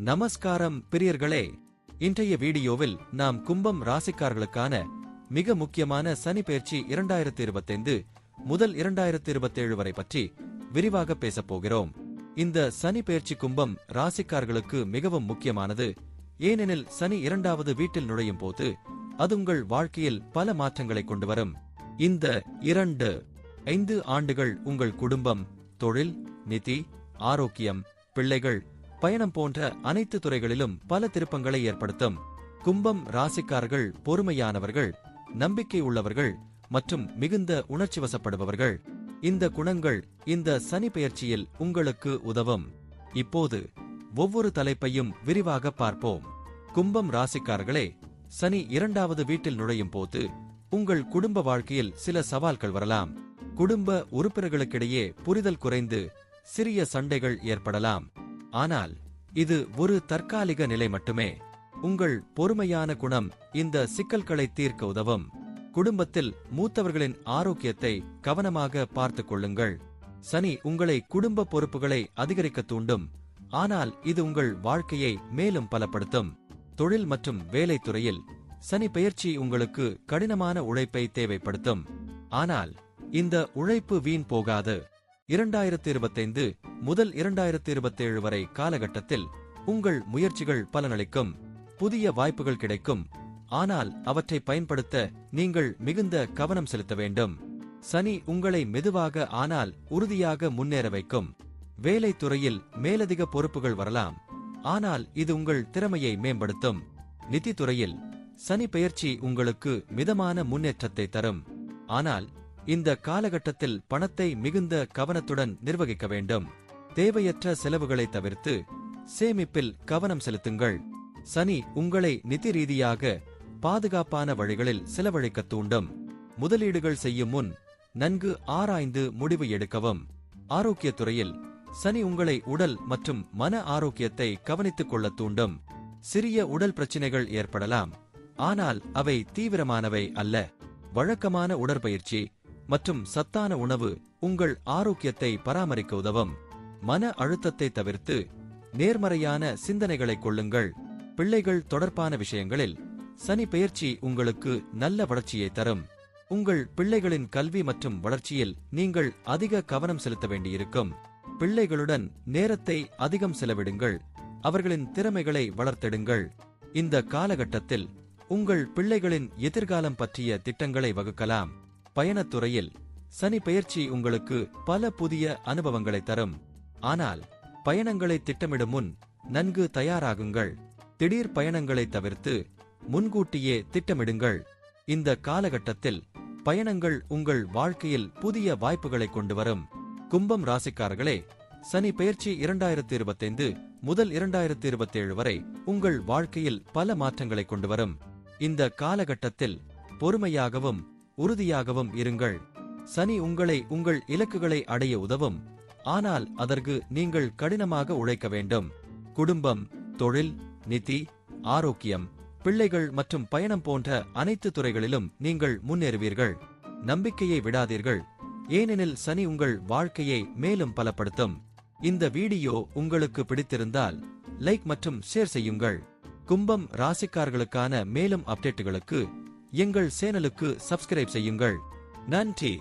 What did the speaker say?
நமஸ்காரம் பிரியர்களே. இன்றைய வீடியோவில் நாம் கும்பம் ராசிக்காரர்களுக்கான மிக முக்கியமான சனி பெயர்ச்சி இரண்டாயிரத்தி இருபத்தைந்து முதல் இரண்டாயிரத்தி இருபத்தேழு வரை பற்றி விரிவாக பேசப் போகிறோம். இந்த சனி பெயர்ச்சி கும்பம் ராசிக்காரர்களுக்கு மிகவும் முக்கியமானது. ஏனெனில் சனி இரண்டாவது வீட்டில் நுழையும் போது அது உங்கள் வாழ்க்கையில் பல மாற்றங்களை கொண்டு வரும். இந்த இரண்டு ஐந்து ஆண்டுகள் உங்கள் குடும்பம் தொழில் நிதி ஆரோக்கியம் பிள்ளைகள் பயணம் போன்ற அனைத்து துறைகளிலும் பல திருப்பங்களை ஏற்படுத்தும். கும்பம் ராசிக்காரர்கள் பொறுமையானவர்கள் நம்பிக்கை உள்ளவர்கள் மற்றும் மிகுந்த உணர்ச்சி வசப்படுபவர்கள். இந்த குணங்கள் இந்த சனி பெயர்ச்சியில் உங்களுக்கு உதவும். இப்போது ஒவ்வொரு தலைப்பையும் விரிவாக பார்ப்போம். கும்பம் ராசிக்காரர்களே சனி இரண்டாவது வீட்டில் நுழையும் போது உங்கள் குடும்ப வாழ்க்கையில் சில சவால்கள் வரலாம். குடும்ப உறுப்பினர்களுக்கிடையே புரிதல் குறைந்து சிறிய சண்டைகள் ஏற்படலாம். ஆனால் இது ஒரு தற்காலிக நிலை மட்டுமே. உங்கள் பொறுமையான குணம் இந்த சிக்கல்களை தீர்க்க உதவும். குடும்பத்தில் மூத்தவர்களின் ஆரோக்கியத்தை கவனமாக பார்த்துக் கொள்ளுங்கள். சனி உங்களை குடும்ப பொறுப்புகளை அதிகரிக்க தூண்டும். ஆனால் இது உங்கள் வாழ்க்கையை மேலும் பலப்படுத்தும். தொழில் மற்றும் வேலை துறையில் சனி பெயர்ச்சி உங்களுக்கு கடினமான உழைப்பை தேவைப்படுத்தும். ஆனால் இந்த உழைப்பு வீண் போகாது. இரண்டாயிரத்தி இருபத்தைந்து முதல் இரண்டாயிரத்தி இருபத்தேழு வரை காலகட்டத்தில் உங்கள் முயற்சிகள் பலனளிக்கும் புதிய வாய்ப்புகள் கிடைக்கும். ஆனால் அவற்றை பயன்படுத்த நீங்கள் மிகுந்த கவனம் செலுத்த வேண்டும். சனி உங்களை மெதுவாக ஆனால் உறுதியாக முன்னேற வைக்கும். வேலை துறையில் மேலதிக பொறுப்புகள் வரலாம். ஆனால் இது உங்கள் திறமையை மேம்படுத்தும். நிதித்துறையில் சனி பெயர்ச்சி உங்களுக்கு மிதமான முன்னேற்றத்தை தரும். ஆனால் இந்த காலகட்டத்தில் பணத்தை மிகுந்த கவனத்துடன் நிர்வகிக்க வேண்டும். தேவையற்ற செலவுகளை தவிர்த்து சேமிப்பில் கவனம் செலுத்துங்கள். சனி உங்களை நிதி ரீதியாக பாதுகாப்பான வழிகளில் செலவழிக்க தூண்டும். முதலீடுகள் செய்யும் முன் நன்கு ஆராய்ந்து முடிவு எடுக்கவும். ஆரோக்கியத் துறையில் சனி உங்களை உடல் மற்றும் மன ஆரோக்கியத்தை கவனித்துக் கொள்ள தூண்டும். சிறிய உடல் பிரச்சினைகள் ஏற்படலாம். ஆனால் அவை தீவிரமானவை அல்ல. வழக்கமான உடற்பயிற்சி மற்றும் சத்தான உணவு உங்கள் ஆரோக்கியத்தை பராமரிக்க உதவும். மன அழுத்தத்தை தவிர்த்து நேர்மறையான சிந்தனைகளை கொள்ளுங்கள். பிள்ளைகள் தொடர்பான விஷயங்களில் சனி பெயர்ச்சி உங்களுக்கு நல்ல வளர்ச்சியை தரும். உங்கள் பிள்ளைகளின் கல்வி மற்றும் வளர்ச்சியில் நீங்கள் அதிக கவனம் செலுத்த வேண்டியிருக்கும். பிள்ளைகளுடன் நேரத்தை அதிகம் செலவிடுங்கள். அவர்களின் திறமைகளை வளர்த்தெடுங்கள். இந்த காலகட்டத்தில் உங்கள் பிள்ளைகளின் எதிர்காலம் பற்றிய திட்டங்களை வகுக்கலாம். பயணத்துறையில் சனி பெயர்ச்சி உங்களுக்கு பல புதிய அனுபவங்களை தரும். ஆனால் பயணங்களை திட்டமிடும் முன் நன்கு தயாராகுங்கள். திடீர் பயணங்களை தவிர்த்து முன்கூட்டியே திட்டமிடுங்கள். இந்த காலகட்டத்தில் பயணங்கள் உங்கள் வாழ்க்கையில் புதிய வாய்ப்புகளை கொண்டு வரும். கும்பம் ராசிக்காரர்களே சனி பெயர்ச்சி இரண்டாயிரத்தி இருபத்தைந்து முதல் இரண்டாயிரத்தி இருபத்தேழு வரை உங்கள் வாழ்க்கையில் பல மாற்றங்களை கொண்டு வரும். இந்த காலகட்டத்தில் பொறுமையாகவும் உறுதியாகவும் இருங்கள். சனி உங்களை உங்கள் இலக்குகளை அடைய உதவும். ஆனால் அதற்கு நீங்கள் கடினமாக உழைக்க வேண்டும். குடும்பம் தொழில் நிதி ஆரோக்கியம் பிள்ளைகள் மற்றும் பயணம் போன்ற அனைத்து துறைகளிலும் நீங்கள் முன்னேறுவீர்கள். நம்பிக்கையை விடாதீர்கள். ஏனெனில் சனி உங்கள் வாழ்க்கையை மேலும் பலப்படுத்தும். இந்த வீடியோ உங்களுக்கு பிடித்திருந்தால் லைக் மற்றும் ஷேர் செய்யுங்கள். கும்பம் ராசிக்காரர்களுக்கான மேலும் அப்டேட்டுகளுக்கு எங்கள் சேனலுக்கு சப்ஸ்கிரைப் செய்யுங்கள். நன்றி.